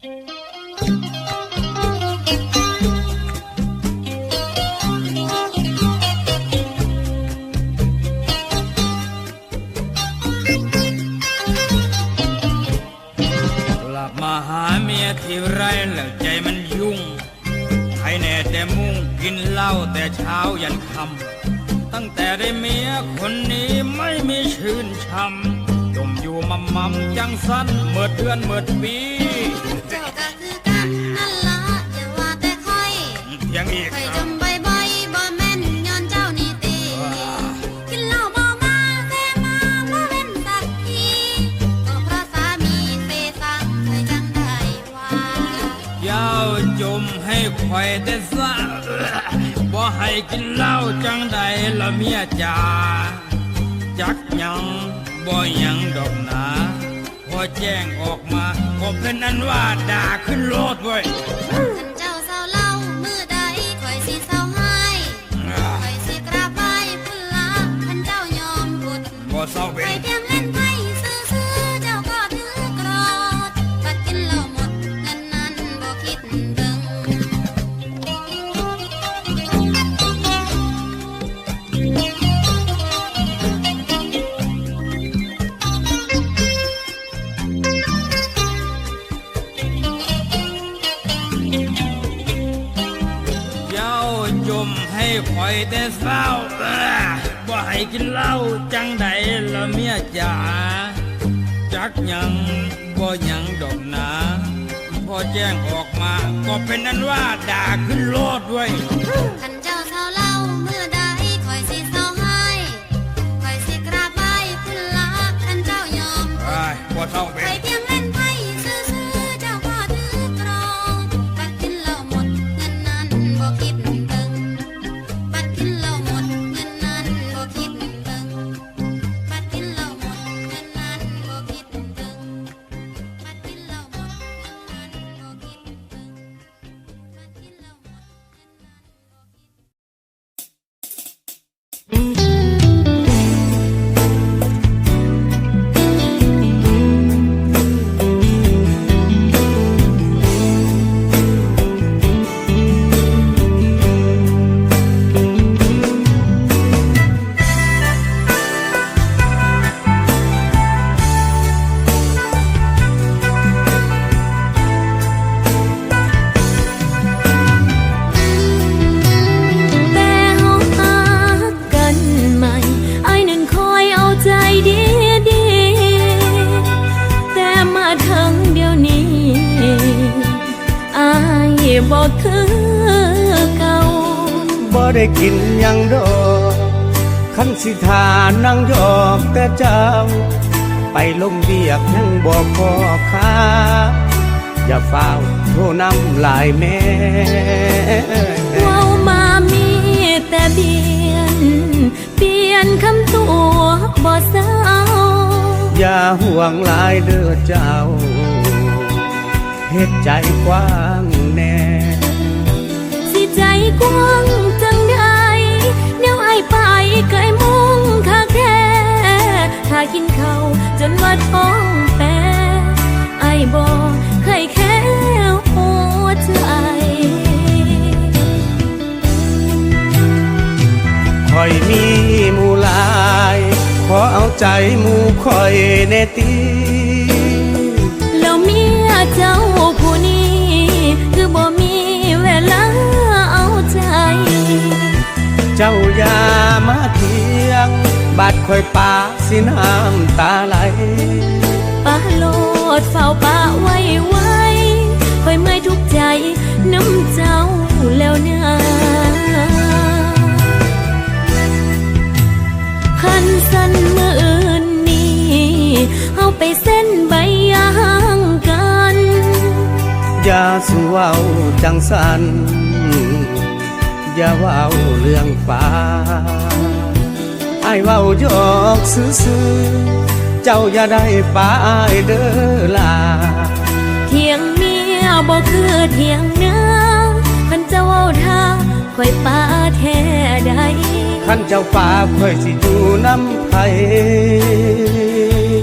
กลับมาหาเมียที่ไรแล้วใจมันยุ่งให้แน่แต่มุ่งกินเหล้าแต่เช้ายันค่ำตั้งแต่ได้เมียคนนี้ไม่มีชื่นช่ำ จมอยู่มัมมัมจังสั้นเมื่อเดือนเมื่อปีเจ้าก็คือกันนั่นละอย่าว่าแต่ค่อยเพียงอีกค่อยจมบ่อยๆบ่แม่นย้อนเจ้านี่ตีกินเหล้าเมามาแซ่มาบ่เว้นสักทีก็เพราะสามีเสสังเคยจังได้ว่ายาวจมให้คอยแต่สะบ่ให้กินเหล้าจังใดละเมียจ๋าจักหยัง บ่หยังดอกหนา พอแจ้งออกมาก็เป็นอันว่าด่าขึ้นโลดเว้ย คอยแต่เศร้าบ่ให้กินเหล้าจังใดละเมียจ๋าจักหยังบ่หยังดอกหนาพอแจ้งออกมา ก็เป็นอันว่าด่าขึ้นโลดเว้ยท่านเจ้าเศร้าเล่าเมื่อใดคอยสิเศร้าให้คอยสิกราบไหว้พุ่นละท่านเจ้ายอมไอ้ยบ่เศร้าเป็ไปน บอกคือเก่าบ่ได้กินหยังดอกคันสิทานั่งยอกแต่เจ้า ไปลงเบียกยังบอกพอค้าอย่าฝ้าวโทรนำหลายแม่เว้ามามีแต่เบียน เปลี่ยนคำตัวบ่เศร้าอย่าห่วงหลายเด้อเจ้าเฮ็ดใจกว้างแน่สิใจ กว้างจังใดแนวไอไปเคยมุ่งคาแค่ถ้ากินเขาจนว่าท้องแปรไอบอกเคยแค่หัวใจคอยมีมู่หลาย ขอเอาใจมูคอยแน่ตี บาดคอยปากสิน้ำตาไหลป้าโลดเฝ้าป้าไว้ไว้คอยเมื่อยทุกใจน้ำเจ้าแล้วเนื้อคันสันมืออื่นนี้เอาไปเส้นใบยางกันอย่าสู้เว้าจังสันอย่าเว้าเรื่องฟ้าไไอเว้ายอกซื่อเจ้าอย่าได้ป้าอเด้อล่ะเถียงเมียบอกคือเถียงเนื้อขันจะเว้าท่าค่อยป้าแท้ใดขันเจ้าป้าค่อยสิอยู่น้ำไผ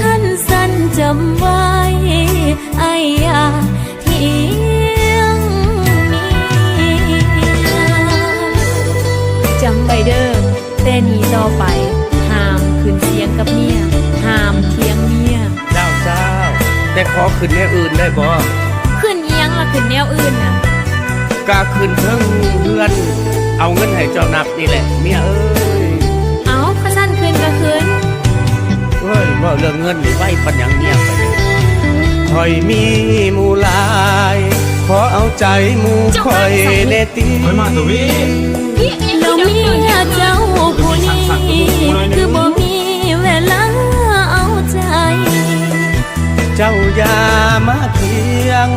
ขันสั้นจำไว้ออย่าทิ้งเมียจำไว้เดิมแต่นี้ต่อไป แต่ขอขึ้นแนวอื่นได้บ่ขึ้นเอียงละขึ้นแนวอื่นน่ะกล้าขึ้นเทิงเพื่อน เอาเงินให้เจ้านับนี่แหละเมียเอ้ยเอาข้าสั้นขึ้นก็ขึ้นเฮ้ยว่าเรื่องเงินนี่ไว้ปัญญังเมียไปเลยคอยมีหมูหลาย ขอเอาใจหมูคอยเนตีคอยมาตัววิแล้ว ย่ามาเทียง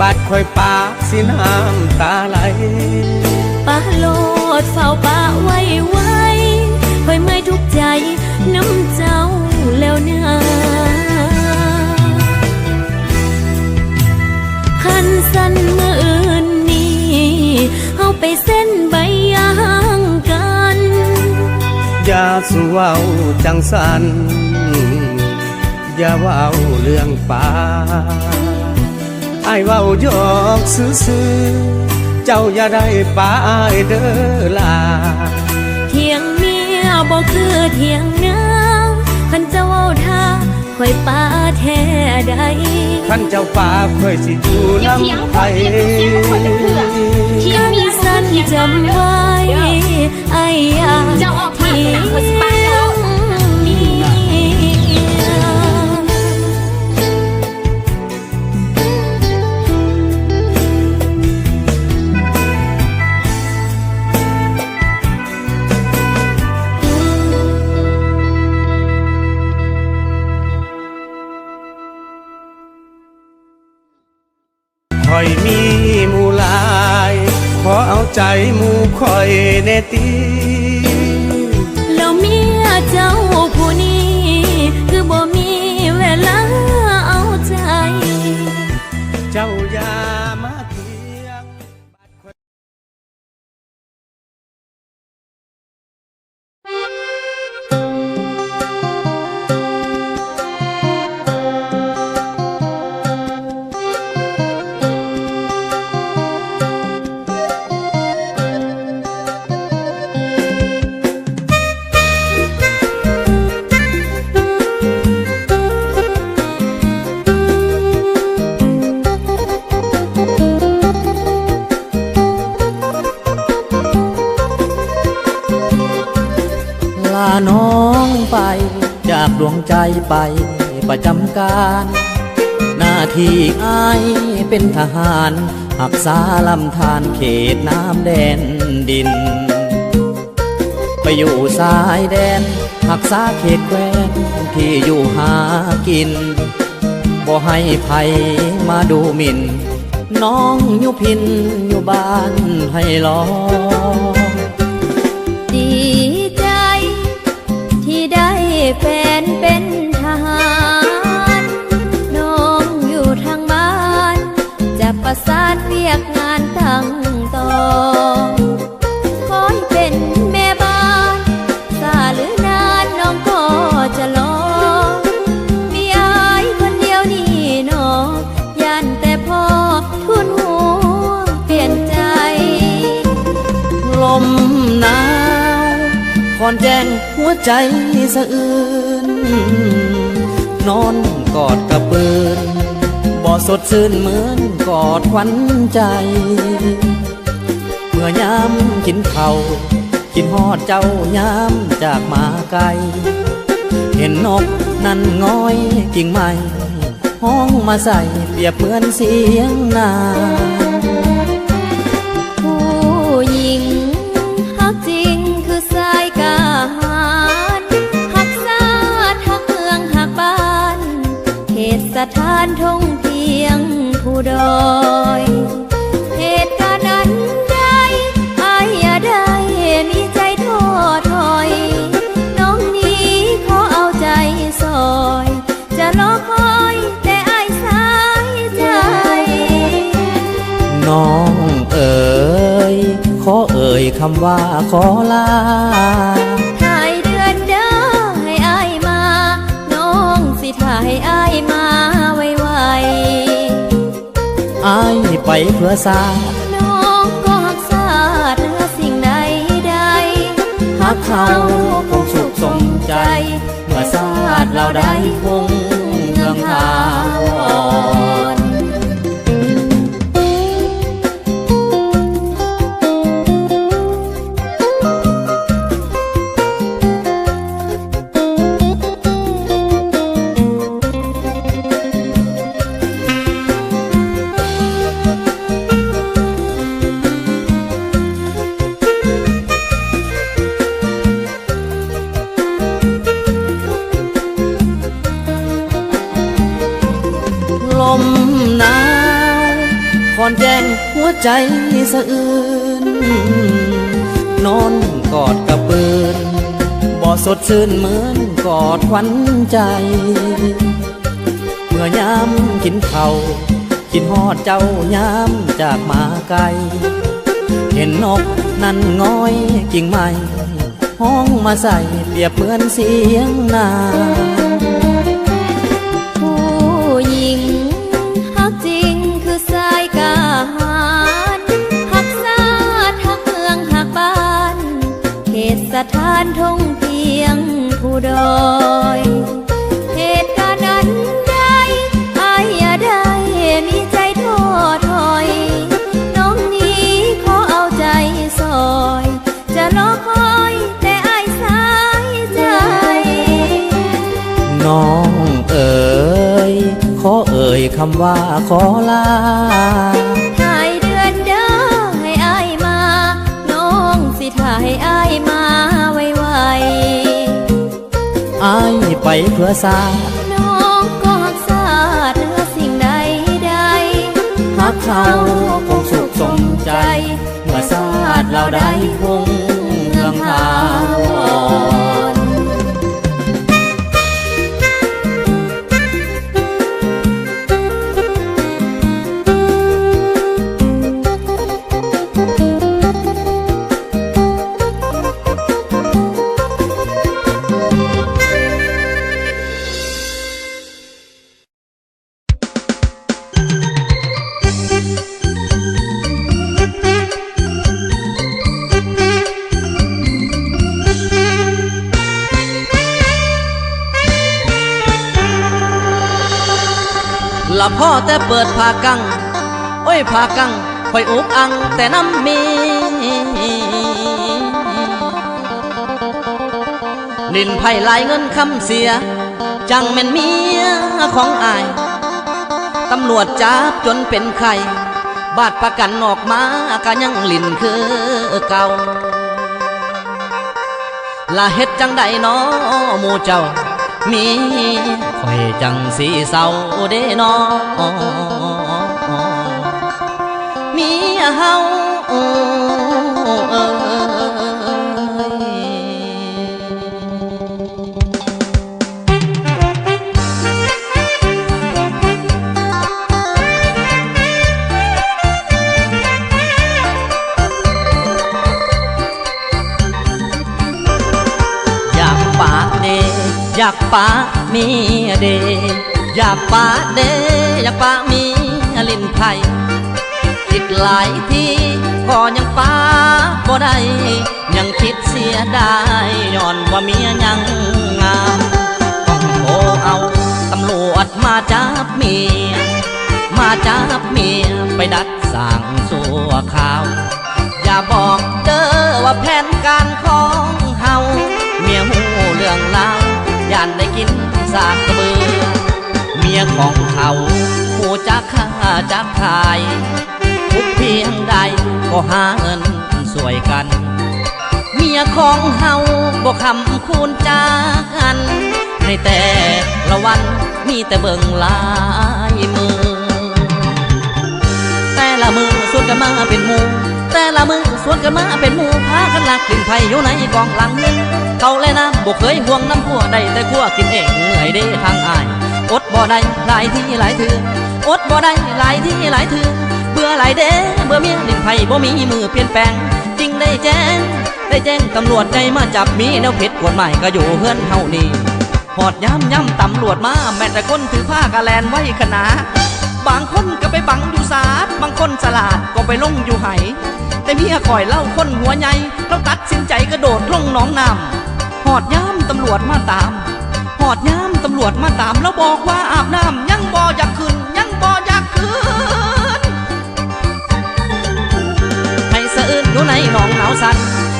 บาดคอยปากสิน้ำตาไหลปาโลดเฝ้าปาไว้ไว้คอยไม่ทุกข์ใจน้ำเจ้าแล้วนะคันสันมืออื่นนี้เอาไปเส้นใบยางกัน อย่าสู้เว้าจังสัน อย่าเว้าเรื่องป่าไอ้ายเว้าหยอกซื่อๆเจ้าอย่าได้ป่าอ้ายเด้อล่ะเถียงเมียบอกคือเถียงนาคันเจ้าเอาท่าคอยป้าแท้ใดท่านเจ้าป่าเคยสิอยู่น้ำไทยกันสันจำไว้ไอ้ยา ใจไปประจำการ หน้าที่อายเป็นทหารหักษาลำธารเขตน้ำแดนดิน ไปอยู่สายแดนหักษาเขตแควนที่อยู่หากินบ่ให้ภัยมาดูหมิ่น น้องยูพินอยู่บ้านให้รอ แจ้งหัวใจสะอื้นนอนกอดกับปืนบ่สดชื่นเหมือนกอดควันใจเมื่อยามกินเขากินฮอดเจ้ายามจากมาไกล เห็นนกนั่นง้อยกิ่งไม้ห้องมาใส่เปรียบเหมือนเสียงนาผู้หญิง สถานท่องเที่ยงผู้ดอยเหตุการณ์นั้นได้อายอย่าได้มีใจท้อถอย น้องนี้ขอเอาใจซอย จะรอคอยแต่อายสายใจ น้องเอ๋ยขอเอ่ยคำว่าขอลา อายไปเพื่อสาน้องก็หักษาเนือสิ่งใดใดหากเขาคงสุขสมใจ เมื่อสาติเราได้คงเมืองทาว วใจสะอื้นนอนกอดกระปืนบ่สดชื่นเหมือนกอดควันใจ เมื่อยามกินเขากินฮอดเจ้ายามจากมาไกล เห็นนกนั่นง้อยกิ่งไม้ห้องมาใส่เปรียบเหมือนเสียงนา อยเหตุการณ์นั้นได้อายอย่าได้มีใจท้อถอย น้องนี้ขอเอาใจซอย จะรอคอยแต่อายสายใจ น้องเอ๋ยขอเอ่ยคำว่าขอลา เพื่อสาน้องก็หักษาเหนือสิ่งใดใดหักเขาคงสุขสมใจ เมื่อสาดเราได้คงเมืองทาว แต่เปิดผากัง โอ้ยผากังคอยอุกอังแต่น้ำมี นินไผ่ลายเงินคำเสีย จังแม่นเมียของอาย ตำรวจจับจนเป็นไข่ บาดประกันออกมาก็ยังลินคือเก่าละเฮ็ดจังใดน้อหมูเจ้า มี คอยจังสีเศ ปาเดยปามีลินไทยอีกหลายที่ก็ยังปาบ่ได้ยังคิดเสียดายย้อนว่าเมียยังงามต้องโทรเอาตำรวจมาจับเมีย มาจับเมียไปดัดสั่งสัวขาว อย่าบอกเด้อว่าแผนการของเฮาเมียหูเรื่องเล่าย่านได้กินสากกร มียของเขาผู้จักฆ่าจักขายทุกเพียงใดก็หาเงินสวยกัน เมียของเฮาบ่คำคูณจากัน ในแต่ละวันมีแต่เบิ่งลายมือ แต่ละมือสวนกันมาเป็นหมู่แต่ละมือสวนกันมาเป็นหมู่พากันลักกินไผ่อยู่ในกองหลังเงินเขาเลยนะบ่เคยห่วงน้ำพัวใดแต่ขัวกินเองเหนื่อยเด้ทางอาย อดบ่ได้หลายที่หลายถืออดบ่ได้หลายที่หลายถือเบื่อหลายเด้เบื่อเมียลินไผ่บ่มีมือเปลี่ยนแปลง จริงได้แจ้ง ได้แจ้งตำรวจใจมาจับมีแนวผิดกฎหมายก็อยู่เฮือนเฮานี่หอดย้ำย้ำตำรวจมาแม้แต่คนถือผ้ากะแลนไว้ขนาบางคนก็ไปบังอยู่ศาลบางคนสลาดก็ไปลงอยู่ไห แต่เมียคอยเล่าคนหัวใหญ่เราตัดสินใจกระโดดลงหนองน้ำหอดย้ำตำรวจมาตาม อดย้ำตำรวจมาตามแล้วบอกว่าอาบน้ำยังบ่อยากขึ้นยังบ่อยากขึ้นให้สะอื้นอยู่ในหนองหนาวสัน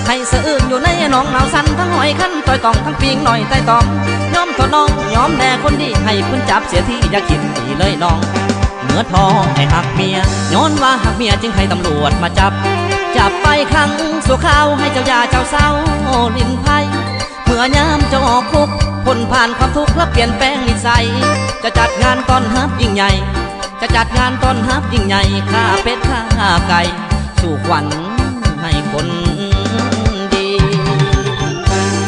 ให้สะอื้นอยู่ในหนองหนาวสันทั้งหอยขั้นต่อยตองทั้งปิงหน่อยใต้ตองยอมทนน้องยอมแน่คนดีให้เพิ่นจับเสียที่อย่าคิดดีเลยน้องเมื่อทองให้หักเมียย้อนว่าหักเมียจึงให้ตำรวจมาจับ จับไปขังสู่ข้าวให้เจ้ายาเจ้าเศร้าลินไพ่ เมื่อยามเจะออกคุกพ้นผ่านความทุกข์และเปลี่ยนแปลงนิสัย จะจัดงานต้อนรับยิ่งใหญ่ จะจัดงานต้อนรับยิ่งใหญ่ข้าเป็ดข้าไก่ สู่ขวัญให้คนดี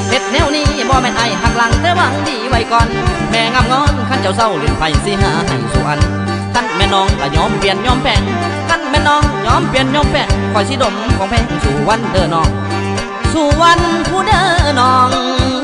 เฮ็ดแนวนี้บ่แม่นไอหักหลังแต่หวังดีไว้ก่อน แม่งามงอนขั้นเจ้าเศร้าเล่นไฟสิหาให้สู่อันขันแม่น้องก็ยอมเปลี่ยนยอมแปลงขันแม่น้องยอมเปลี่ยนยอมแปลงคอยสิดมของแพงสู่วันเด้อน้อง สุวรรณผู้เดินนอง